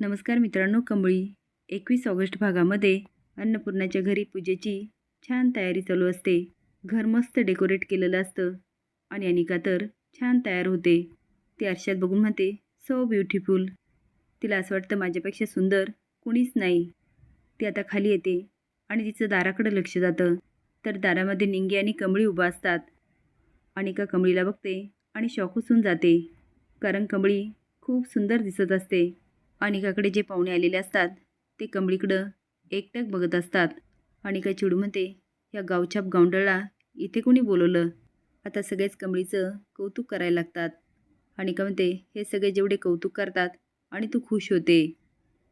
नमस्कार मित्रांनो कंबळी. एकवीस ऑगस्ट भागामध्ये अन्नपूर्णाच्या घरी पूजेची छान तयारी चालू असते. घर मस्त डेकोरेट केलेलं असतं आणि अनिका तर छान तयार होते. ती आरशात बघून म्हणते सो ब्युटिफुल तिला असं वाटतं माझ्यापेक्षा सुंदर कुणीच नाही. ती आता खाली येते आणि तिचं दाराकडं लक्ष जातं. तर दारामध्ये निंगी आणि कमळी उभा असतात. अनिका कमळीला बघते आणि शॉकच होऊन जाते. कारण कमळी खूप सुंदर दिसत असते. अनिकाकडे जे पाहुणे आलेले असतात ते कमळीकडं एकटक बघत असतात. अनिका चिडू म्हणते या गावछाप गावंडळला इथे कोणी बोलवलं? आता सगळेच कमळीचं कौतुक करायला लागतात. अनिका म्हणते हे सगळे जेवढे कौतुक करतात आणि तू खुश होते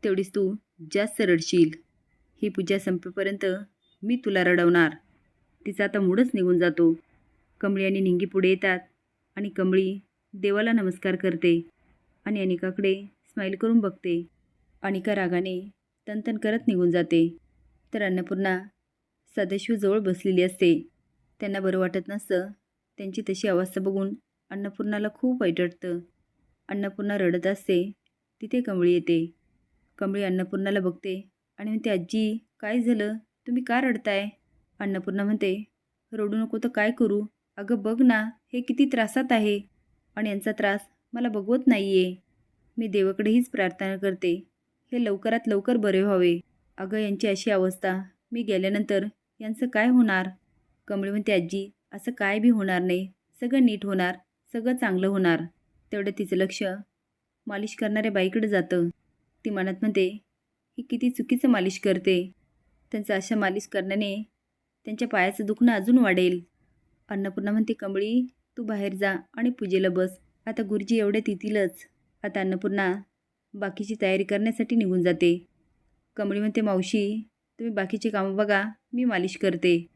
तेवढीच तू जास्त रडशील. ही पूजा संपेपर्यंत मी तुला रडवणार. तिचा आता मूडच निघून जातो. कमळी आणि निंगी पुढे येतात आणि कमळी देवाला नमस्कार करते आणि अनिकाकडे स्माईल करून बघते. अनिका रागाने तनतन करत निघून जाते. तर अन्नपूर्णा सदाशिवजवळ बसलेली असते. त्यांना बरं वाटत नसतं. त्यांची तशी अवस्था बघून अन्नपूर्णाला खूप वाईट वाटतं. अन्नपूर्णा रडत असते. तिथे कमळी येते. कमळी अन्नपूर्णाला बघते आणि म्हणते आजी काय झालं? तुम्ही का रडताय? अन्नपूर्णा म्हणते रडू नको तर काय करू? अगं बघ ना हे किती त्रासात आहे आणि यांचा त्रास मला बघवत नाही आहे मी देवाकडे हीच प्रार्थना करते. हे लवकरात लवकर बरे व्हावे. अगं यांची अशी अवस्था. मी गेल्यानंतर यांचं काय होणार? कमळी म्हणते आजी असं काय बी होणार नाही. सगळं नीट होणार. सगळं चांगलं होणार. तेवढं तिचं लक्ष मालिश करणाऱ्या बाईकडे जातं. ती मनात म्हणते ही किती चुकीचं मालिश करते. त्यांचं अशा मालिश करण्याने त्यांच्या पायाचं दुखणं अजून वाढेल. अन्नपूर्णा म्हणते कमळी तू बाहेर जा आणि पूजेला बस. आता गुरुजी एवढ्या येतीलच. आता अन्नपूर्णा बाकीची तयारी करण्यासाठी निघून जाते. कमळी म्हणते मावशी तुम्ही बाकीचे कामं बघा मी मालिश करते.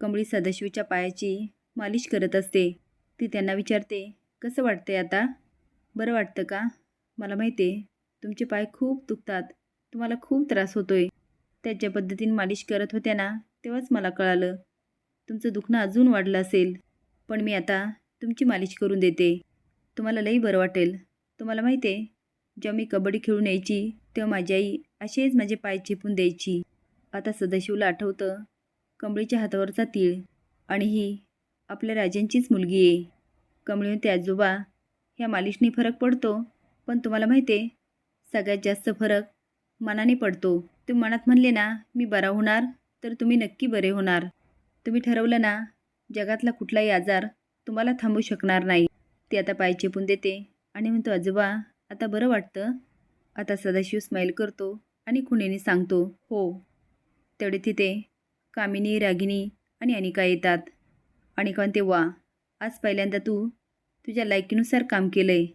कमळी सदाशिवच्या पायाची मालिश करत असते. ती त्यांना विचारते कसं वाटते आता? बरं वाटतं का? मला माहिती आहे तुमचे पाय खूप दुखतात तुम्हाला खूप त्रास होतोय. आहे त्याच्या पद्धतीने मालिश करत होत्या ना तेव्हाच मला कळालं. तुमचं दुखणं अजून वाढलं असेल पण मी आता तुमची मालिश करून देते. तुम्हाला लई बरं वाटेल. तुम्हाला माहिती आहे जेव्हा मी कबड्डी खेळून यायची तेव्हा माझी आई असेच माझे पाय चेपून द्यायची. आता सदाशिवला आठवतं कमळीच्या हातावरचा तीळ आणि ही आपल्या राजांचीच मुलगी आहे. कमळी ते आजोबा ह्या मालिशने फरक पडतो पण तुम्हाला माहिती आहे सगळ्यात जास्त फरक मनाने पडतो. तुम्ही मनात म्हणले ना मी बरा होणार तर तुम्ही नक्की बरे होणार. तुम्ही ठरवलं ना जगातला कुठलाही आजार तुम्हाला थांबू शकणार नाही. ते आता पाय चेपून देते. आणि म्हणतो आजोबा आता बरं वाटतं. आता सदाशिव स्माईल करतो आणि खुणेने सांगतो हो तेवढे तिथे कामिनी रागिनी आणि अनिका येतात. अनिका म्हणते वा आज पहिल्यांदा तू तुझ्या लायकीनुसार काम केलं आहे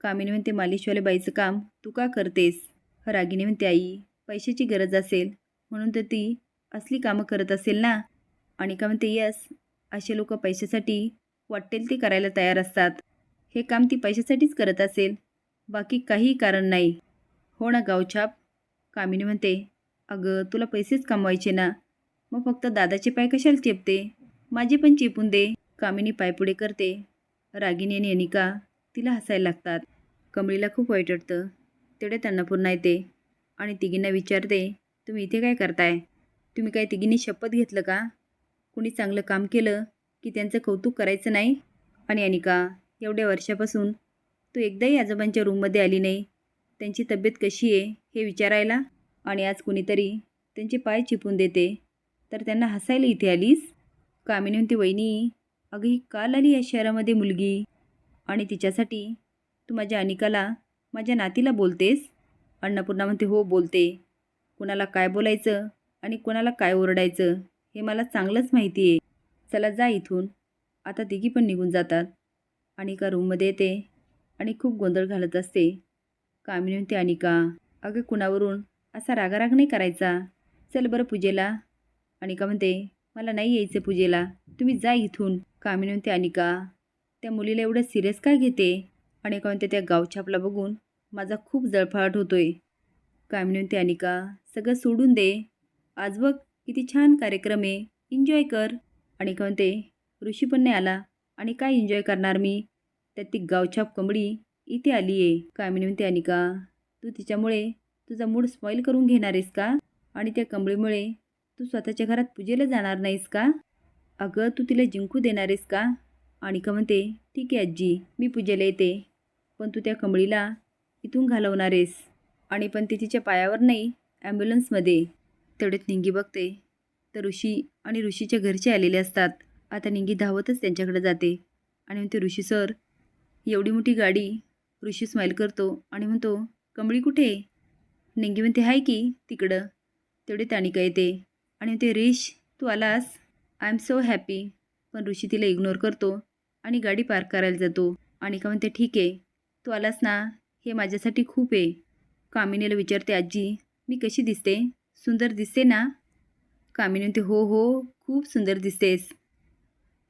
कामिनी म्हणते मालिशवाल्या बाईचं काम तू का करतेस? रागिनी म्हणते आई पैशाची गरज असेल. म्हणून तर ती असली कामं करत असेल ना? अनिका म्हणते यस असे लोक पैशासाठी वाटेल ते करायला तयार असतात. हे काम ती पैशासाठीच करत असेल. बाकी काही कारण नाही. हो ना गावछाप. कामिनी म्हणते अगं तुला पैसेच कमवायचे ना. मग फक्त दादाचे पाय कशाला चेपते? माझे पण चेपून दे. कामिनी पायपुढे करते. रागिनी आणि अनिका तिला हसायला लागतात. कमळीला खूप वाईट वाटतं तेवढे त्यांना पूर्ण येते. आणि तिघींना विचारते तुम्ही इथे काय करताय? तुम्ही काय तिघींनी शपथ घेतलं का? कुणी चांगलं काम केलं की त्यांचं कौतुक करायचं नाही? आणि अनिका एवढ्या वर्षापासून तू एकदाही आजोबांच्या रूममध्ये आली नाही. त्यांची तब्येत कशी आहे हे विचारायला आणि आज कुणीतरी त्यांचे पाय चिपून देते. तर त्यांना हसायला इथे आलीस? कामिनी म्हणते वहिनी अगं ही काल आली या शहरामध्ये मुलगी. आणि तिच्यासाठी तू माझ्या अनिकाला माझ्या नातीला बोलतेस? अन्नपूर्णा म्हणते हो बोलते. कुणाला काय बोलायचं आणि कुणाला काय ओरडायचं हे मला चांगलंच माहिती आहे. चला जा इथून. आता तिघी पण निघून जातात. अनिका रूममध्ये येते आणि खूप गोंधळ घालत असते. कामिनी म्हणते अनिका अगं कुणावरून? असा रागाराग नाही करायचा. चल बरं पूजेला. अनिका म्हणते मला नाही यायचं पूजेला. तुम्ही जा इथून. कामिनी म्हणते अनिका त्या मुलीला एवढं सिरियस काय घेते? अनिका म्हणते त्या गावछापला बघून माझा खूप जळफळाट होतोय. कामिनी म्हणते अनिका सगळं सोडून दे. आज बघ किती छान कार्यक्रम आहे. एन्जॉय कर. अनिका म्हणते ऋषी पण नाही आला. आणि काय एन्जॉय करणार मी? त्यात ती गावछाप कमडी इथे आली आहे. कामिनी म्हणते अनिका तू तिच्यामुळे तुझा मूड स्पॉईल करून घेणार आहेस का? आणि त्या कंबळीमुळे तू स्वतःच्या घरात पूजेला जाणार नाहीस का? अगं तू तिला जिंकू देणार आहेस का? अनिका म्हणते ठीक आहे आजी मी पूजेला येते. पण तू त्या कंबळीला इथून घालवणार आहेस. आणि पण ती तिच्या पायावर नाही ॲम्ब्युलन्समध्ये तेवढ्यात निंगी बघते. तर ऋषी आणि ऋषीच्या घरचे आलेले असतात. आता निंगी धावतच त्यांच्याकडे जाते. आणि म्हणते ऋषी सर एवढी मोठी गाडी ऋषी स्माईल करतो आणि म्हणतो कमळी कुठे निंगी म्हणते हाय की तिकडं. तेवढे तानिका येते. आणि म्हणते रिश तू आलास? आय एम सो हॅपी पण ऋषी तिला इग्नोर करतो आणि गाडी पार्क करायला जातो. आणि का म्हणते ठीक आहे तू आलास ना? हे माझ्यासाठी खूप आहे. कामिनीला विचारते आजी मी कशी दिसते? सुंदर दिसते ना? कामिनी म्हणते हो हो खूप सुंदर दिसतेस.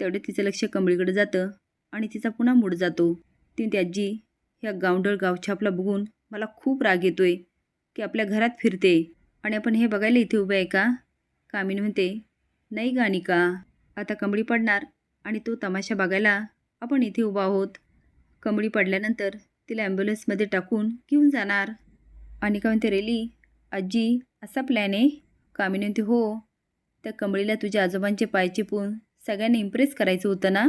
तेवढे तिचं लक्ष कमळीकडे जातं आणि तिचा पुन्हा मूड जातो. ती त्याजी आजी ह्या गावंढळ गावछापला बघून मला खूप राग येतोय की आपल्या घरात फिरते आणि आपण हे बघायला इथे उभे आहे का? कामिन म्हणते नाही गाणी का आता कंबळी पडणार आणि तो तमाशा बघायला आपण इथे उभा आहोत. कंबळी पडल्यानंतर तिला ॲम्ब्युलन्समध्ये टाकून घेऊन जाणार. आणि का म्हणते रेली आजी असा प्लॅन आहे? कामिनी म्हणते हो. त्या कंबळीला तुझ्या आजोबांचे पाय चिपून सगळ्यांनी इम्प्रेस करायचं होतं ना?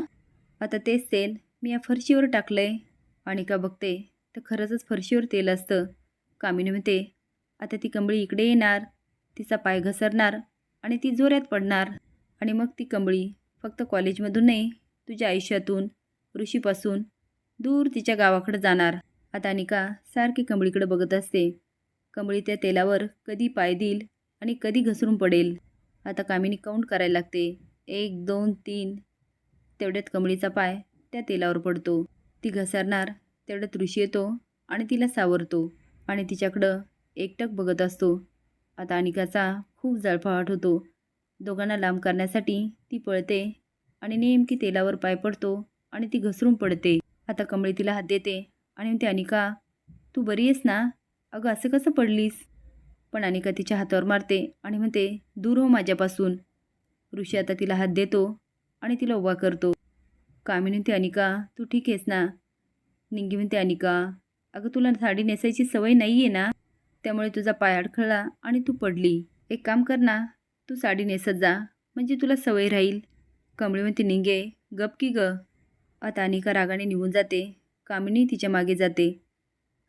आता तेच तेल मी या फरशीवर टाकलं आहे आणि का बघते तर खरंचच फरशीवर तेल असतं. कामिनी म्हणते आता ती कंबळी इकडे येणार तिचा पाय घसरणार आणि ती जोऱ्यात पडणार. आणि मग ती कंबळी फक्त कॉलेजमधून नाही तुझ्या आयुष्यातून ऋषीपासून दूर तिच्या गावाकडे जाणार. आता अनिका सारखी कंबळीकडे बघत असते. कंबळी त्या तेलावर कधी पाय देईल आणि कधी घसरून पडेल. आता कामिनी काउंट करायला लागते. एक दोन तीन. तेवढ्यात कमळीचा पाय त्या तेलावर पडतो. ती घसरणार तेवढ्यात ऋषी येतो आणि तिला सावरतो आणि तिच्याकडं एकटक बघत असतो. आता अनिकाचा खूप जळफाट होतो. दोघांना लांब करण्यासाठी ती पळते आणि नेमकी तेलावर पाय पडतो आणि ती घसरून पडते. आता कमळी तिला हात देते आणि म्हणते अनिका तू बरी आहेस ना? अगं असं कसं पडलीस? पण अनिका तिच्या हातावर मारते आणि म्हणते दूर हो माझ्यापासून. ऋषी आता तिला हात देतो आणि तिला उभा करतो. कामिनी म्हणते अनिका तू ठीक आहेस ना? निंगी म्हणते अनिका अगं तुला साडी नेसायची सवय नाही आहे ना? त्यामुळे तुझा पाय अडखळला आणि तू पडली. एक काम कर ना तू साडी नेसत जा म्हणजे तुला सवय राहील. कमळी म्हणते निंगे गप की ग. आता अनिका रागाने निघून जाते. कामिनी तिच्यामागे जाते.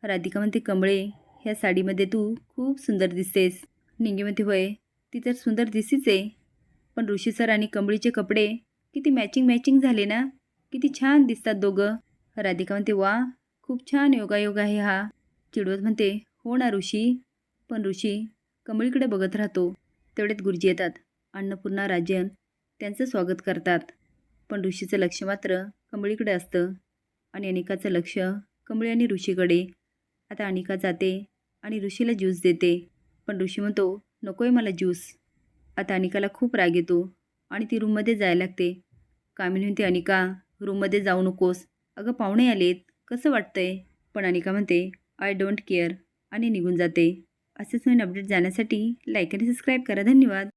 राधिका म्हणते कमळे ह्या साडीमध्ये तू खूप सुंदर दिसतेस. निंगे म्हणते होय ती तर सुंदर दिसीच आहे. पण ऋषी सर आणि कमळीचे कपडे किती मॅचिंग मॅचिंग झाले ना? किती छान दिसतात दोघं. राधिका म्हणते वा खूप छान योगायोग आहे हा. चिडवत म्हणते हो ना ऋषी. पण ऋषी कमळीकडे बघत राहतो. तेवढ्यात गुरुजी येतात. अन्नपूर्णा राजन त्यांचं स्वागत करतात. पण ऋषीचं लक्ष मात्र कमळीकडे असतं. आणि अनिकाचं लक्ष कमळी आणि ऋषीकडे. आता अनिका जाते आणि ऋषीला ज्यूस देते. पण ऋषी म्हणतो नको आहे मला ज्यूस. आता अनिकाला खूप राग येतो आणि ती रूममध्ये जायला लागते. कामिनी म्हणते अनिका रूममध्ये जाऊ नकोस. अगं पाहुणे आलेत. कसं वाटतंय? पण अनिका म्हणते आय डोंट केअर. आणि निघून जाते. असेच नवीन अपडेट जाण्यासाठी लाईक आणि सबस्क्राईब करा. धन्यवाद.